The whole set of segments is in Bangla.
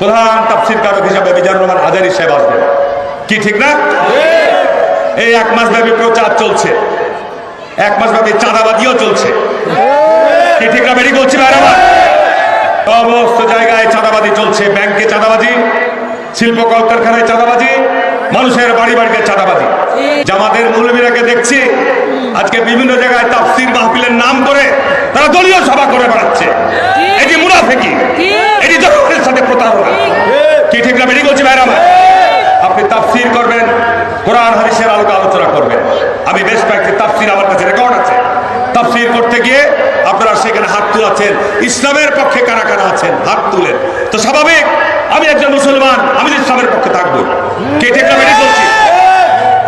প্রধান তাফসির কারক হিসাবে মিজানুর রহমান আজারি সাহেব আসবেন কি ঠিক না? এই এক মাস ব্যাপী প্রচার চলছে। এক মাস ব্যাপী চাঁদাবাদিও চলছে। কি ঠিক না বেরিয়ে বলছি ভাইরা আমার? সমস্ত জায়গায় চাঁদাবাদি চলছে। ব্যাংকে চাঁদাবাজি শিল্প কলকারখানায় চাঁদাবাজি মানুষের বাড়ি বাড়িতে চাঁদাবাজি। জামাতের মৌলবীরাকে দেখছি আজকে বিভিন্ন জায়গায় তাফসির মাহফিলের নাম করে তারা দলীয় সভা করে বেড়াচ্ছে। এটি মুনাফেকি এটি জনগণের সাথে প্রতারণা কি ঠিক না বেরিয়ে বলছি ভাইরা আমার? আপনি তাফসির করবেন কোরআন হাদিসের আলোকে আলোচনা করবেন কয়েকটি তাফসির আমার কাছে রেকর্ড আছে। তাফসির করতে গিয়ে আপনারা সেখানে হাত তুলাচ্ছেন। ইসলামের পক্ষে কারা কারা আছেন? হাত তুলেন। তো স্বাভাবিক, আমি একজন মুসলমান, আমি ইসলামের পক্ষে থাকব। কে ঠিক না বলছি?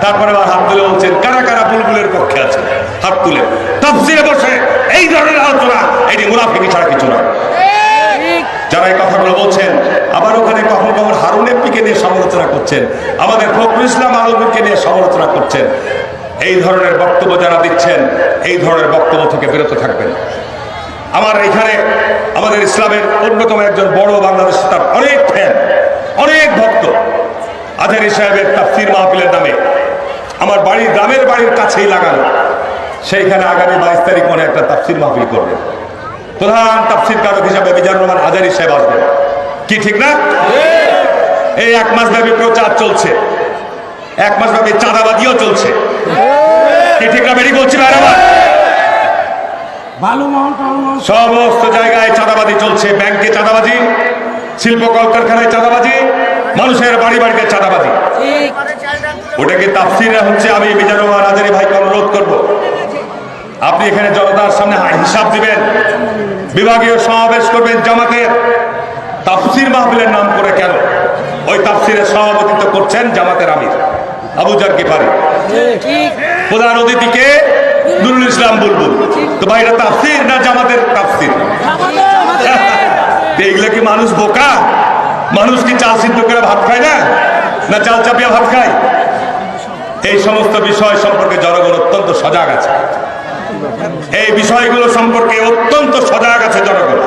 তারপরে আবার হাত তুলে বলছেন, কারা কারা বুলবুলের পক্ষে আছে হাত তুলে তাফসিরে বসে এই ধরনের আলোচনা, এটি মুনাফিকি ছাড়া কিছু নয়। যারা এই কথাগুলো বলছেন, আবার ওখানে কখন কখন হারুন এমপিকে নিয়ে সমালোচনা করছেন, আমাদের ফখরুল ইসলাম আলমকে নিয়ে সমালোচনা করছেন। এই ধরনের বক্তব্য যারা দিচ্ছেন, এই ধরনের বক্তব্য থেকে বিরত থাকবেন। আমার এখানে আমাদের ইসলামের অন্যতম একজন বড় বাংলাদেশ তার অনেক ফ্যান অনেক ভক্ত। আজারি সাহেবের তাফসির মাহফিলের নামে আমার বাড়ির গ্রামের বাড়ির কাছেই লাগানো। সেইখানে আগামী বাইশ তারিখ মনে একটা তাফসির মাহফিল করবেন। প্রধান তাফসির কারক হিসাবে মিজানুর রহমান আজারি সাহেব আসবেন। কি ঠিক না? এই এক মাস ব্যাপী প্রচার চলছে। এক মাস ব্যাপী চাঁদাবাদিও চলছে। ঠিক না বেরিয়ে বলছি আমার? সমস্ত জায়গায় চাঁদাবাদি চলছে। ব্যাংকে চাঁদাবাজি শিল্প কলকারখানায় চাঁদাবাজি মানুষের বাড়ি বাড়িতে চাঁদাবাজি। ওটাকে তাফসিরে হচ্ছে? আমি মিজানুর রহমান আজারি ভাইকে অনুরোধ করব। আপনি এখানে জনতার সামনে হিসাব দিবেন। বিভাগীয় সমাবেশ করবেন জামাতের। তাফসির মাহবিলের নাম করে কেন? ওই তাফসিরের সভাপতিত্ব করছেন জামাতের আমির। আবু জার পারে? প্রধান অতিথিকে নুরুল ইসলাম বুলবুল তো ভাই এটা তাফসির না জামাতের তাফসির? এইগুলো কি মানুষ বোকা? মানুষ কি চাল সিদ্ধ করে ভাত খায় না? না চাল চাপিয়ে ভাত খায়? এই সমস্ত বিষয় সম্পর্কে জনগণ অত্যন্ত সজাগ আছে। এই বিষয়গুলো সম্পর্কে অত্যন্ত সজাগ আছে জনগণ।